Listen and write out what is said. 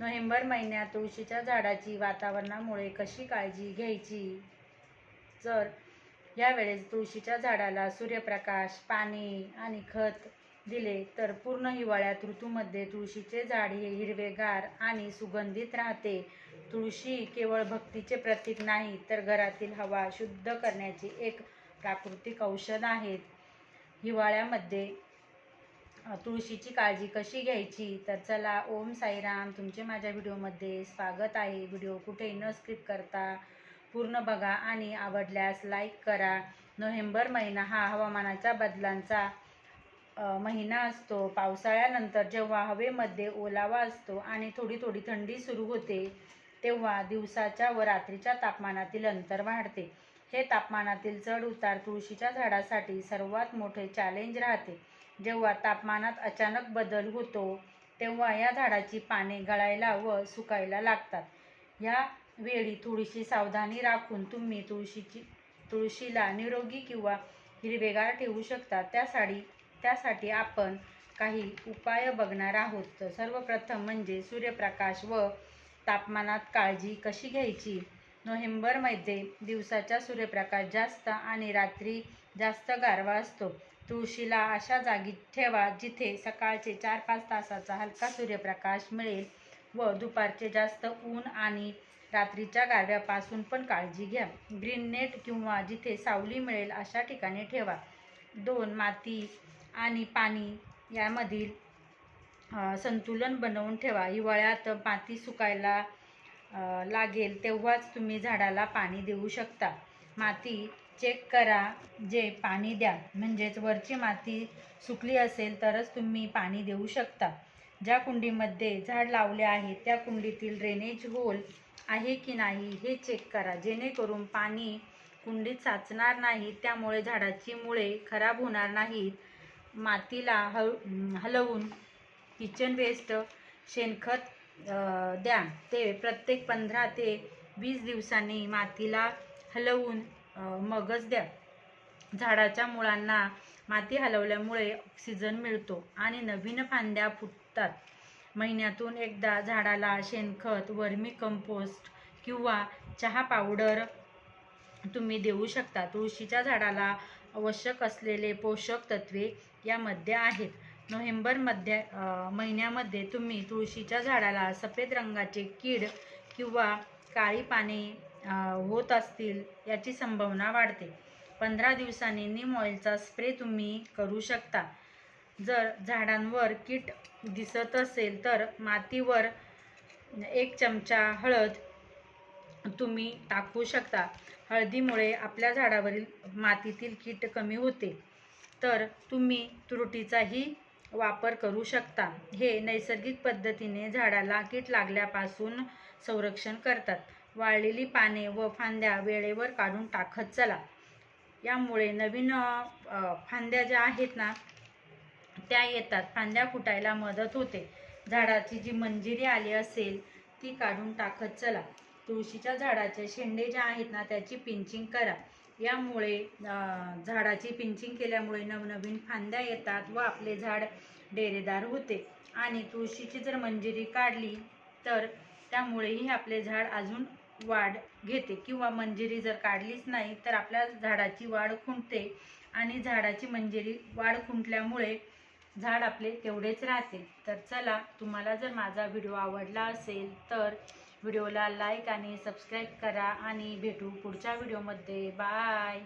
November महिन्यात तुळशीच्या झाडाची वातावरणामुळे कशी काळजी घ्यायची? जर यावेळेस तुळशीच्या झाडाला सूर्यप्रकाश पाणी आणि खत दिले तर पूर्ण हिवाळ्यात ऋतूमध्ये तुळशीचे झाड हे हिरवेगार आणि सुगंधित राहते. तुळशी केवळ भक्तीचे प्रतीक नाही तर घरातील हवा शुद्ध करण्याचे एक प्राकृतिक औषध आहेत. हिवाळ्यामध्ये तुळशीची काळजी कशी घ्यायची? तर चला ओम साईराम तुमचे माझ्या व्हिडिओमध्ये स्वागत आहे. व्हिडिओ कुठेही न स्किप करता पूर्ण बघा आणि आवडल्यास लाईक करा. नोव्हेंबर महिना हा हवामानाच्या बदलांचा महिना असतो. पावसाळ्यानंतर जेव्हा हवेमध्ये ओलावा असतो आणि थोडी थोडी थंडी सुरू होते तेव्हा दिवसाच्या व रात्रीच्या तापमानातील अंतर वाढते. हे तापमानातील चढ उतार तुळशीच्या झाडासाठी सर्वात मोठे चॅलेंज राहते. जेव्हा तापमानात अचानक बदल होतो तेव्हा या झाडाची पाने गळायला व सुकायला लागतात. या वेळी थोडीशी सावधानी राखून तुम्ही तुळशीची तुळशीला निरोगी किंवा हिरवेगार ठेवू शकता. त्यासाठी त्यासाठी आपण काही उपाय बघणार आहोत. तर सर्वप्रथम म्हणजे सूर्यप्रकाश व तापमानात काळजी कशी घ्यायची? नोव्हेंबरमध्ये दिवसाचा सूर्यप्रकाश जास्त आणि रात्री जास्त गारवा असतो. तुळशीला अशा जागी ठेवा जिथे सकाळचे चार पाच तासाचा हलका सूर्यप्रकाश मिळेल व दुपारचे जास्त ऊन आणि रात्रीच्या गारव्यापासून पण काळजी घ्या. ग्रीन नेट किंवा जिथे सावली मिळेल अशा ठिकाणी ठेवा. दोन माती आणि पाणी यामधील संतुलन बनवून ठेवा. हिवाळ्यात माती सुकायला लागेल तेव्हाच तुम्ही झाडाला पाणी देऊ शकता. माती चेक करा जे पाणी द्या. म्हणजेच वरची माती सुकली असेल तरच तुम्ही पाणी देऊ शकता. ज्या कुंडीमध्ये झाड लावले आहे त्या कुंडीतील ड्रेनेज होल आहे की नाही हे चेक करा. जेणेकरून पाणी कुंडीत साचणार नाही त्यामुळे झाडाची मुळे खराब होणार नाहीत. मातीला हल हलवून किचन वेस्ट शेणखत द्या. ते प्रत्येक पंधरा ते वीस दिवसांनी मातीला हलवून मगच द्या. झाडाच्या मुळांना माती हलवल्यामुळे ऑक्सिजन मिळतो आणि नवीन फांद्या फुटतात. महिन्यातून एकदा झाडाला शेणखत वर्मी कंपोस्ट किंवा चहा पावडर तुम्ही देऊ शकता. तुळशीच्या झाडाला आवश्यक असलेले पोषक तत्वे यामध्ये आहेत. नोव्हेंबरमध्ये अ, महिन्यामध्ये तुम्ही तुळशीच्या झाडाला सफेद रंगाचे कीड किंवा काळी पाने होत असतील याची संभावना वाढते. पंधरा दिवसांनी नीम ऑइलचा स्प्रे तुम्ही करू शकता. जर झाडांवर कीट दिसत असेल तर मातीवर एक चमचा हळद तुम्ही टाकू शकता. हळदीमुळे आपल्या झाडावरील मातीतील कीट कमी होते. तर तुम्ही तुरटीचाही वापर करू शकता. हे नैसर्गिक पद्धतीने झाडाला कीट लागल्यापासून संरक्षण करतात. वाळलेली पाने व फांद्या वेळेवर काढून टाकत चला. यामुळे नवीन फांद्या ज्या आहेत ना त्या येतात. फांद्या फुटायला मदत होते. झाडाची जी मंजिरी आली असेल ती काढून टाकत चला. तुळशीच्या झाडाचे शेंडे जे आहेत ना त्याची पिंचिंग करा. यामुळे झाडाची पिंचिंग केल्यामुळे नवनवीन फांद्या येतात व आपले झाड डेरेदार होते. आणि तुळशीची जर मंजिरी काढली तर त्यामुळेही आपले झाड अजून वाढ घेते. किंवा मंजिरी जर काढलीच नाही तर आपल्या झाडाची वाढ खुंटते. आणि झाडाची मंजिरी वाढ खुंटल्यामुळे झाड आपले तेवढेच राहते. तर चला तुम्हाला जर माझा व्हिडिओ आवडला असेल तर व्हिडिओला लाईक आणि सबस्क्राईब करा आणि भेटू पुढच्या व्हिडिओमध्ये. बाय.